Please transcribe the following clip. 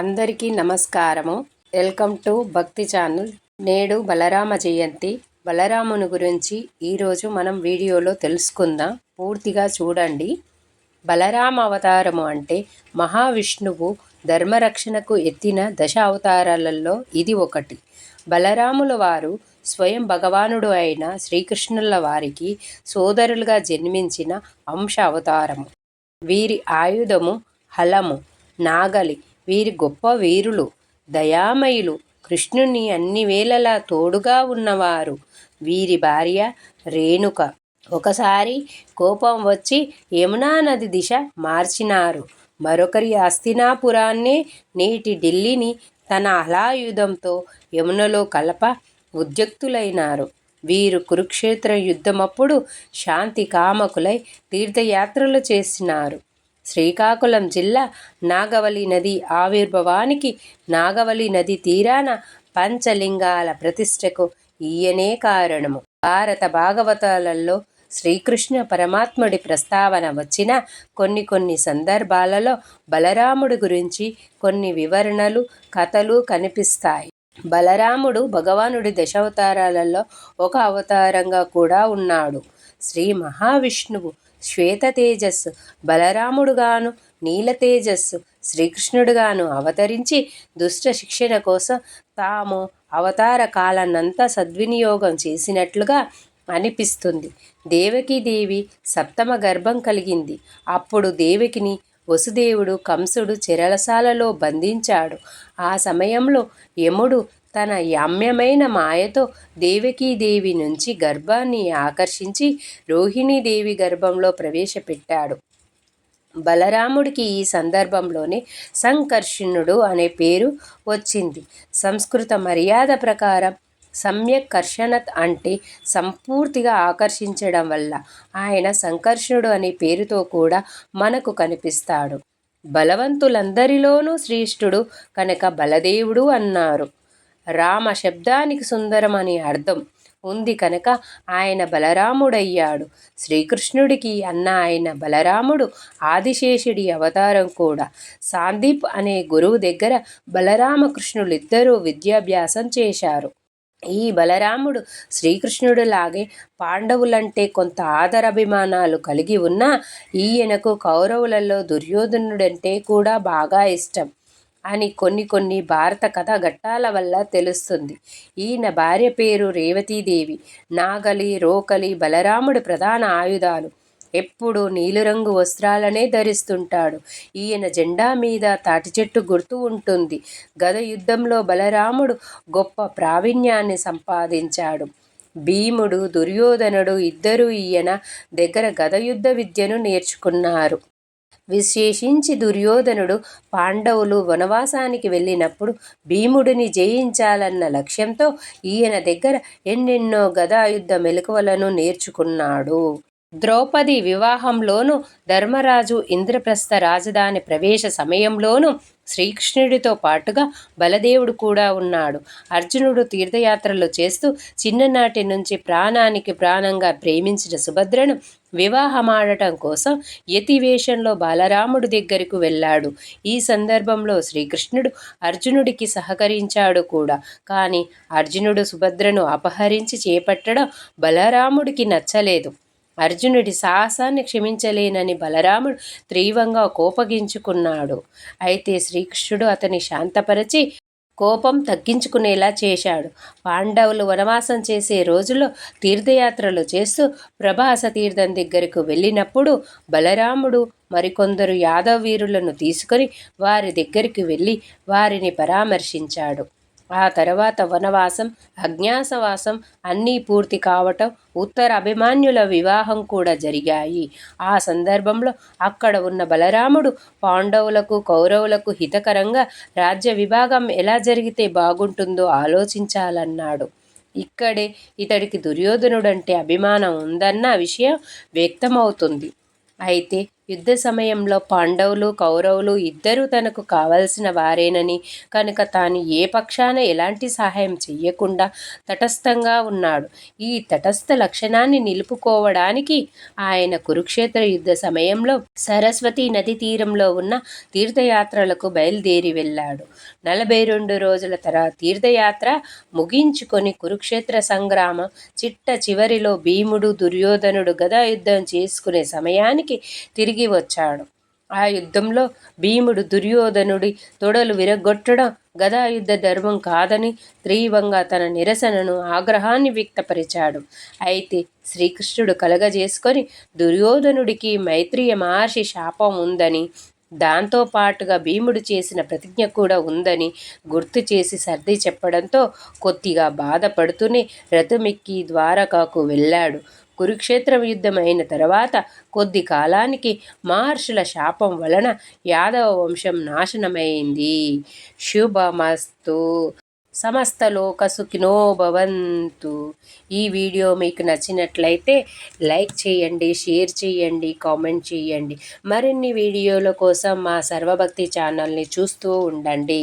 అందరికీ నమస్కారము. Welcome to Bhakti channel. నేడు బలరామ జయంతి. బలరాముని గురించి ఈరోజు మనం వీడియోలో తెలుసుకుందాం. పూర్తిగా చూడండి. బలరామ అవతారము అంటే మహావిష్ణువు ధర్మరక్షణకు ఎత్తిన దశ అవతారాలలో ఇది ఒకటి. బలరాముల వారు స్వయం భగవానుడు అయిన శ్రీకృష్ణుల వారికి సోదరులుగా జన్మించిన అంశ అవతారము వీరి ఆయుధము హలము నాగలి వీరి గొప్ప వీరులు దయామయులు కృష్ణుని అన్ని వేళలా తోడుగా ఉన్నవారు. వీరి భార్య రేణుక. ఒకసారి కోపం వచ్చి యమునా నది దిశ మార్చినారు. మరొకరి అస్తినాపురాన్నే నేటి ఢిల్లీని తన అలాయుధంతో యమునలో కలప ఉద్యుక్తులైనారు. వీరు కురుక్షేత్ర యుద్ధమప్పుడు శాంతి కామకులై తీర్థయాత్రలు చేసినారు. శ్రీకాకుళం జిల్లా నాగవలి నది ఆవిర్భవానికి నాగవలి నది తీరాన పంచలింగాల ప్రతిష్టకు ఈయనే కారణము. భారత భాగవతాలలో శ్రీకృష్ణ పరమాత్ముడి ప్రస్తావన వచ్చిన కొన్ని కొన్ని సందర్భాలలో బలరాముడి గురించి కొన్ని వివరణలు కథలు కనిపిస్తాయి. బలరాముడు భగవానుడి దశావతారాలలో ఒక అవతారంగా కూడా ఉన్నాడు. శ్రీ మహావిష్ణువు శ్వేత తేజస్సు బలరాముడుగాను నీల తేజస్సు శ్రీకృష్ణుడుగాను అవతరించి దుష్ట శిక్షణ కోసం తాము అవతార కాలాన్నంతా సద్వినియోగం చేసినట్లుగా అనిపిస్తుంది. దేవకీదేవి సప్తమ గర్భం కలిగింది. అప్పుడు దేవకిని వసుదేవుడు కంసుడు చెరలసాలలో బంధించాడు. ఆ సమయంలో యముడు తన యామ్యమైన మాయతో దేవకీదేవి నుంచి గర్భాన్ని ఆకర్షించి రోహిణీదేవి గర్భంలో ప్రవేశపెట్టాడు. బలరాముడికి ఈ సందర్భంలోనే సంకర్షణుడు అనే పేరు వచ్చింది. సంస్కృత మర్యాద ప్రకారం సమ్యక్ కర్షణత్ అంటే సంపూర్తిగా ఆకర్షించడం వల్ల ఆయన సంకర్షణుడు అనే పేరుతో కూడా మనకు కనిపిస్తాడు. బలవంతులందరిలోనూ శ్రేష్ఠుడు కనుక బలదేవుడు అన్నారు. రామ శబ్దానికి సుందరం అని అర్థం ఉంది కనుక ఆయన బలరాముడయ్యాడు. శ్రీకృష్ణుడికి అన్న ఆయన బలరాముడు ఆదిశేషుడి అవతారం కూడా. సాందీప్ అనే గురువు దగ్గర బలరామకృష్ణులిద్దరూ విద్యాభ్యాసం చేశారు. ఈ బలరాముడు శ్రీకృష్ణుడు లాగే పాండవులంటే కొంత ఆదరాభిమానాలు కలిగి ఉన్నా ఈయనకు కౌరవులలో దుర్యోధనుడంటే కూడా బాగా ఇష్టం అని కొన్ని కొన్ని భారత కథ ఘట్టాల వల్ల తెలుస్తుంది. ఈయన భార్య పేరు రేవతీదేవి. నాగలి రోకలి బలరాముడి ప్రధాన ఆయుధాలు. ఎప్పుడు నీలిరంగు వస్త్రాలనే ధరిస్తుంటాడు. ఈయన జెండా మీద తాటి చెట్టు గుర్తు ఉంటుంది. గద యుద్ధంలో బలరాముడు గొప్ప ప్రావీణ్యాన్ని సంపాదించాడు. భీముడు దుర్యోధనుడు ఇద్దరూ ఈయన దగ్గర గద యుద్ధ విద్యను నేర్చుకున్నారు. విశేషించి దుర్యోధనుడు పాండవులు వనవాసానికి వెళ్ళినప్పుడు భీముడిని జయించాలన్న లక్ష్యంతో ఈయన దగ్గర ఎన్నెన్నో గదాయుద్ధ మెలకువలను నేర్చుకున్నాడు. ద్రౌపది వివాహంలోనూ ధర్మరాజు ఇంద్రప్రస్థ రాజధాని ప్రవేశ సమయంలోనూ శ్రీకృష్ణుడితో పాటుగా బలదేవుడు కూడా ఉన్నాడు. అర్జునుడు తీర్థయాత్రలు చేస్తూ చిన్ననాటి నుంచి ప్రాణానికి ప్రాణంగా ప్రేమించిన సుభద్రను వివాహమాడటం కోసం యతివేషంలో బాలరాముడి దగ్గరకు వెళ్ళాడు. ఈ సందర్భంలో శ్రీకృష్ణుడు అర్జునుడికి సహకరించాడు కూడా. కానీ అర్జునుడు సుభద్రను అపహరించి చేపట్టడం బలరాముడికి నచ్చలేదు. అర్జునుడి సాహసాన్ని క్షమించలేనని బలరాముడు తీవ్రంగా కోపగించుకున్నాడు. అయితే శ్రీకృష్ణుడు అతని శాంతపరచి కోపం తగ్గించుకునేలా చేశాడు. పాండవులు వనవాసం చేసే రోజుల్లో తీర్థయాత్రలు చేస్తూ ప్రభాస తీర్థం దగ్గరకు వెళ్ళినప్పుడు బలరాముడు మరికొందరు యాదవ వీరులను తీసుకొని వారి దగ్గరికి వెళ్ళి వారిని పరామర్శించాడు. ఆ తర్వాత వనవాసం అజ్ఞాసవాసం అన్నీ పూర్తి కావటం ఉత్తర అభిమాన్యుల వివాహం కూడా జరిగాయి. ఆ సందర్భంలో అక్కడ ఉన్న బలరాముడు పాండవులకు కౌరవులకు హితకరంగా రాజ్య విభాగం ఎలా జరిగితే బాగుంటుందో ఆలోచించాలన్నాడు. ఇక్కడే ఇతడికి దుర్యోధనుడంటే అభిమానం ఉందన్న విషయం వ్యక్తమవుతుంది. అయితే యుద్ధ సమయంలో పాండవులు కౌరవులు ఇద్దరూ తనకు కావలసిన వారేనని కనుక తాను ఏ పక్షాన ఎలాంటి సహాయం చెయ్యకుండా తటస్థంగా ఉన్నాడు. ఈ తటస్థ లక్షణాన్ని నిలుపుకోవడానికి ఆయన కురుక్షేత్ర యుద్ధ సమయంలో సరస్వతి నది తీరంలో ఉన్న తీర్థయాత్రలకు బయలుదేరి వెళ్ళాడు. నలభై రెండు రోజుల తర్వాత తీర్థయాత్ర ముగించుకొని కురుక్షేత్ర సంగ్రామం చిట్ట చివరిలో భీముడు దుర్యోధనుడు గదా యుద్ధం చేసుకునే సమయానికి తిరిగి తిరిగి వచ్చాడు. ఆ యుద్ధంలో భీముడు దుర్యోధనుడి తొడలు విరగొట్టడం గదాయుద్ధ ధర్మం కాదని తీవ్రంగా తన నిరసనను ఆగ్రహాన్ని వ్యక్తపరిచాడు. అయితే శ్రీకృష్ణుడు కలగజేసుకొని దుర్యోధనుడికి మైత్రియ మహర్షి శాపం ఉందని దాంతో పాటుగా భీముడు చేసిన ప్రతిజ్ఞ కూడా ఉందని గుర్తు చేసి సర్ది చెప్పడంతో కొద్దిగా బాధపడుతూనే రథమెక్కి ద్వారకాకు వెళ్ళాడు. కురుక్షేత్రం యుద్ధం అయిన తర్వాత కొద్ది కాలానికి మహర్షుల శాపం వలన యాదవ వంశం నాశనమైంది. శుభమస్తు. సమస్త లోక సుఖినో భవంతు. ఈ వీడియో మీకు నచ్చినట్లయితే లైక్ చేయండి షేర్ చేయండి కామెంట్ చేయండి. మరిన్ని వీడియోల కోసం మా సర్వభక్తి ఛానల్ని చూస్తూ ఉండండి.